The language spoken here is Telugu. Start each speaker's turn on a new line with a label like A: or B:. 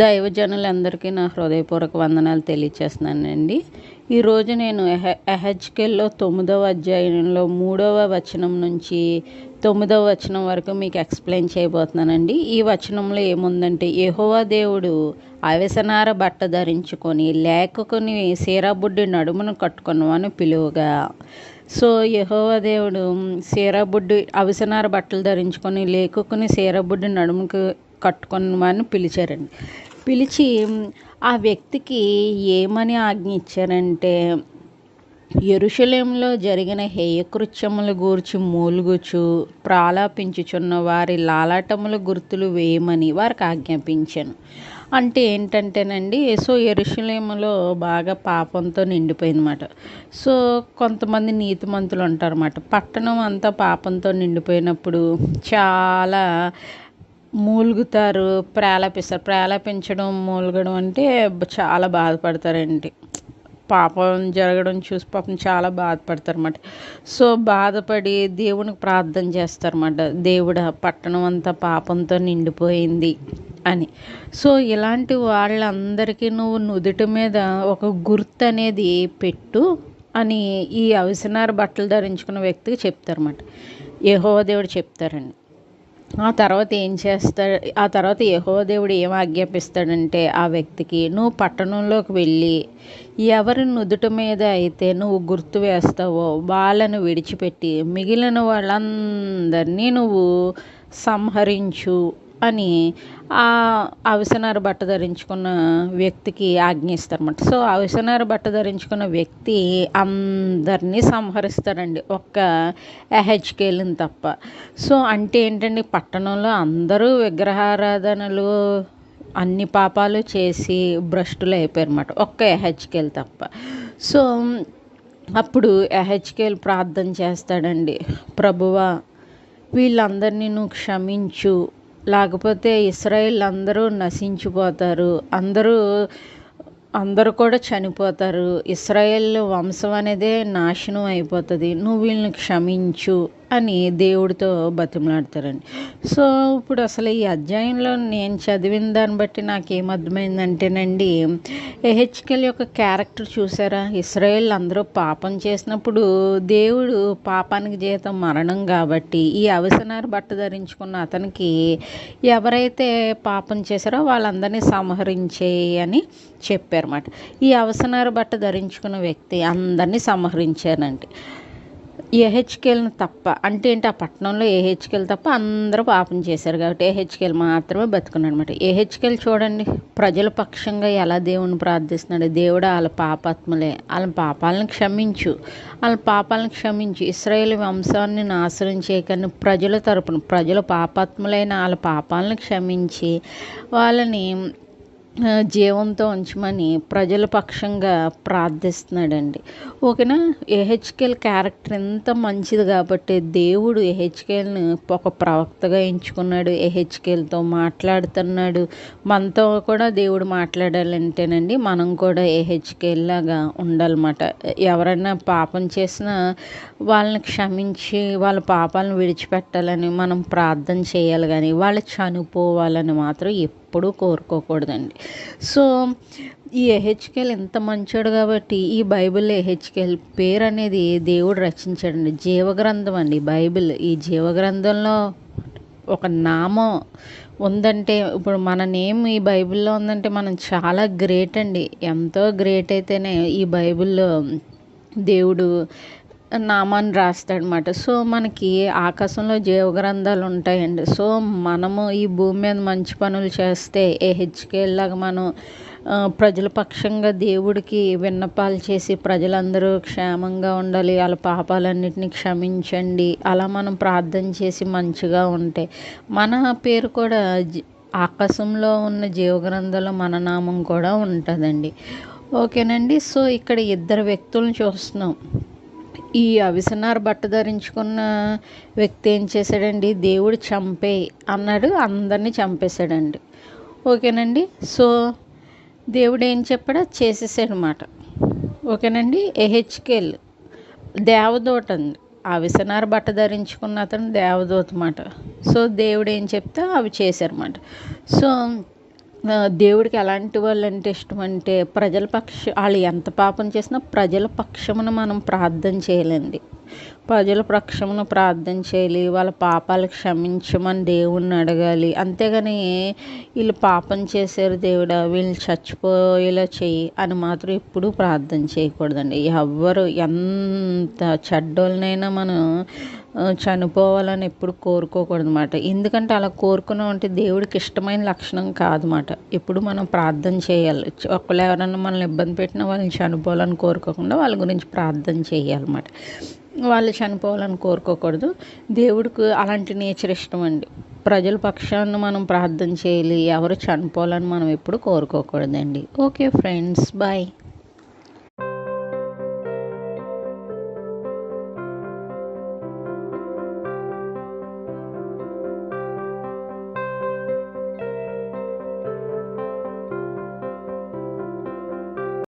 A: దైవజనులందరికీ నా హృదయపూర్వక వందనాలు తెలియచేస్తున్నానండి. ఈరోజు నేను ఎహ ఎహెచ్కెల్లో తొమ్మిదవ అధ్యాయంలో మూడవ వచనం నుంచి తొమ్మిదవ వచనం వరకు మీకు ఎక్స్ప్లెయిన్ చేయబోతున్నానండి. ఈ వచనంలో ఏముందంటే యహోవా దేవుడు అవిసనార బట్ట ధరించుకొని లేఖకుని సీరాబుడ్డి నడుమును కట్టుకున్నామని పిలువగా. సో యహోవా దేవుడు సీరాబుడ్డి అవిసనార బట్టలు ధరించుకొని లేఖకుని సీరాబుడ్డి నడుముకు కట్టుకున్నామని పిలిచారండి. పిలిచి ఆ వ్యక్తికి ఏమని ఆజ్ఞ ఇచ్చారంటే ఎరుషలేంలో జరిగిన హేయకృత్యముల గూర్చి మూలుగుచు ప్రాలాపించుచున్న వారి లాలాటముల గుర్తులు వేయమని వారికి ఆజ్ఞాపించాను. అంటే ఏంటంటేనండి సో ఎరుషలేములో బాగా పాపంతో నిండిపోయిందన్నమాట. సో కొంతమంది నీతిమంతులు ఉంటారన్నమాట. పట్టణం అంతా పాపంతో నిండిపోయినప్పుడు చాలా మూలుగుతారు ప్రేలాపిస్తారు. ప్రేలాపించడం మూలగడం అంటే చాలా బాధపడతారండి. పాపం జరగడం చూసి పాపం చాలా బాధపడతారు అన్నమాట సో బాధపడి దేవునికి ప్రార్థన చేస్తారన్నమాట. దేవుడు పట్టణం అంతా పాపంతో నిండిపోయింది అని. సో ఇలాంటి వాళ్ళందరికీ నువ్వు నుదుటి మీద ఒక గుర్తు అనేది పెట్టు అని ఈ అవిసనార బట్టలు ధరించుకున్న వ్యక్తికి చెప్తారన్నమాట. యహోవ దేవుడు చెప్తారండి. ఆ తర్వాత ఏం చేస్తాడు? ఆ తర్వాత యహో దేవుడు ఏం ఆజ్ఞాపిస్తాడంటే ఆ వ్యక్తికి నువ్వు పట్టణంలోకి వెళ్ళి ఎవరి నుదుట మీద అయితే నువ్వు గుర్తు వేస్తావో వాళ్ళను విడిచిపెట్టి మిగిలిన వాళ్ళందరినీ నువ్వు సంహరించు. అని ఆ అవిసనార బట్ట ధరించుకున్న వ్యక్తికి ఆజ్ఞిస్తారన్నమాట. సో అవిసనార బట్ట ధరించుకున్న వ్యక్తి అందరినీ సంహరిస్తారండి ఒక్క ఎహెచ్కేలను తప్ప. సో అంటే ఏంటండి? పట్టణంలో అందరూ విగ్రహారాధనలు అన్ని పాపాలు చేసి భ్రష్టులు అయిపోయారన్నమాట. ఒక్క ఎహెచ్కేల్ తప్ప. సో అప్పుడు ఎహెచ్కేల్ ప్రార్థన చేస్తాడండి. ప్రభువా వీళ్ళందరినీ నువ్వు క్షమించు. లేకపోతే ఇస్రాయిల్ అందరూ నశించిపోతారు. అందరూ అందరూ కూడా చనిపోతారు. ఇస్రాయేల్ వంశం అనేదే నాశనం అయిపోతుంది. నువ్వు వీళ్ళని క్షమించు. అని దేవుడితో బతిమలాడతారండి. సో ఇప్పుడు అసలు ఈ అధ్యాయంలో నేను చదివిన దాన్ని బట్టి నాకు అర్థమైందంటేనండి హెచ్కెల్ యొక్క క్యారెక్టర్ చూసారా? ఇస్రాయేల్ అందరూ పాపం చేసినప్పుడు దేవుడు పాపానికి జీతం మరణం కాబట్టి ఈ అవసనారు బట్ట ధరించుకున్న అతనికి ఎవరైతే పాపం చేశారో వాళ్ళందరినీ సంహరించేయని చెప్పారన్నమాట. ఈ అవసనారు బట్ట ధరించుకున్న వ్యక్తి అందరినీ సంహరించారండి ఏహెచ్కేల్ని తప్ప అంటే ఏంటి ఆ పట్టణంలో ఏహెచ్కేల్ తప్ప అందరూ పాపం చేశారు కాబట్టి ఏహెచ్కేల్ మాత్రమే బతుకున్నాడు అనమాట ఏహెచ్కేల్ చూడండి ప్రజల పక్షంగా ఎలా దేవుని ప్రార్థిస్తున్నాడు. దేవుడు వాళ్ళ పాపాత్మలే వాళ్ళ పాపాలను క్షమించు వాళ్ళ పాపాలను క్షమించు. ఇస్రాయేల్ వంశాన్ని నాశనం చేయకని ప్రజల తరపున ప్రజల పాపాత్ములైన వాళ్ళ పాపాలను క్షమించి వాళ్ళని జీవంతో ఉంచమని ప్రజల పక్షంగా ప్రార్థిస్తున్నాడండి. ఓకేనా? ఏహెచ్కేల్ క్యారెక్టర్ ఎంత మంచిది కాబట్టి దేవుడు ఏహెచ్కేల్ని ఒక ప్రవక్తగా ఎంచుకున్నాడు ఏహెచ్కేల్తో మాట్లాడుతున్నాడు. మనతో కూడా దేవుడు మాట్లాడాలంటేనండి మనం కూడా ఏహెచ్కేల్ లాగా ఉండాలన్నమాట. ఎవరైనా పాపం చేసినా వాళ్ళని క్షమించి వాళ్ళ పాపాలను విడిచిపెట్టాలని మనం ప్రార్థన చేయాలి కానీ వాళ్ళు చనిపోవాలని మాత్రం ఎప్పుడూ కోరుకోకూడదండి. సో ఈ ఎహెచ్కేల్ ఎంత మంచోడు కాబట్టి ఈ బైబిల్ ఎహెచ్కేల్ పేరు అనేది దేవుడు రచించాడండి. జీవగ్రంథం అండి బైబిల్. ఈ జీవగ్రంథంలో ఒక నామం ఉందంటే ఇప్పుడు మన నేమ్ ఈ బైబిల్లో ఉందంటే మనం చాలా గ్రేట్ అండి. ఎంతో గ్రేట్ అయితేనే ఈ బైబిల్లో దేవుడు నామాన్ని రాస్తాడనమాట సో మనకి ఆకాశంలో జీవగ్రంథాలు ఉంటాయండి. సో మనము ఈ భూమి మీద మంచి పనులు చేస్తే ఏ హెచ్కేలాగా మనం ప్రజల పక్షంగా దేవుడికి విన్నపాలు చేసి ప్రజలందరూ క్షేమంగా ఉండాలి వాళ్ళ పాపాలన్నిటిని క్షమించండి అలా మనం ప్రార్థన చేసి మంచిగా ఉంటే. మన పేరు కూడా ఆకాశంలో ఉన్న జీవగ్రంథంలో మన నామం కూడా ఉంటుందండి. ఓకేనండి. సో ఇక్కడ ఇద్దరు వ్యక్తులను చూస్తున్నాం. ఈ అవిసనార్ బట్ట ధరించుకున్న వ్యక్తి ఏం చేశాడండి? దేవుడు చంపే అన్నాడు అందరినీ చంపేశాడండి. ఓకేనండి? సో దేవుడు ఏం చెప్పాడో? చేసేసాడనమాట ఓకేనండి? ఎహెచ్కేల్ దేవదూట అండి. అవిసనార బట్ట ధరించుకున్న అతను దేవదూత మాట సో దేవుడు ఏం చెప్తే అవి చేశారన్నమాట. సో దేవుడికి ఎలాంటి వాళ్ళు అంటే ఇష్టం అంటే ప్రజల పక్ష వాళ్ళు ఎంత పాపం చేసినా ప్రజల పక్షమున మనం ప్రార్థన చేయాలండి. ప్రజల పక్షమున ప్రార్థన చేయాలి వాళ్ళ పాపాలు క్షమించమని దేవుణ్ణి అడగాలి. అంతేగాని వీళ్ళు పాపం చేశారు దేవుడా వీళ్ళు చచ్చిపోయేలా చేయి అని మాత్రం ఎప్పుడూ ప్రార్థన చేయకూడదండి. ఎవ్వరు ఎంత చెడ్డోళ్ళనైనా మనం చనిపోవాలని ఎప్పుడు కోరుకోకూడదనమాట ఎందుకంటే అలా కోరుకున్నాం అంటే దేవుడికి ఇష్టమైన లక్షణం కాదన్నమాట. ఎప్పుడు మనం ప్రార్థన చేయాలి. ఒకళ్ళు ఎవరైనా మనల్ని ఇబ్బంది పెట్టినా వాళ్ళని చనిపోవాలని కోరుకోకుండా వాళ్ళ గురించి ప్రార్థన చేయాలన్నమాట. వాళ్ళు చనిపోవాలని కోరుకోకూడదు. దేవుడికి అలాంటి నేచర్ ఇష్టం అండి ప్రజల పక్షాన్ని మనం ప్రార్థన చేయాలి. ఎవరు చనిపోవాలని మనం ఎప్పుడు కోరుకోకూడదండి. Okay friends. బాయ్.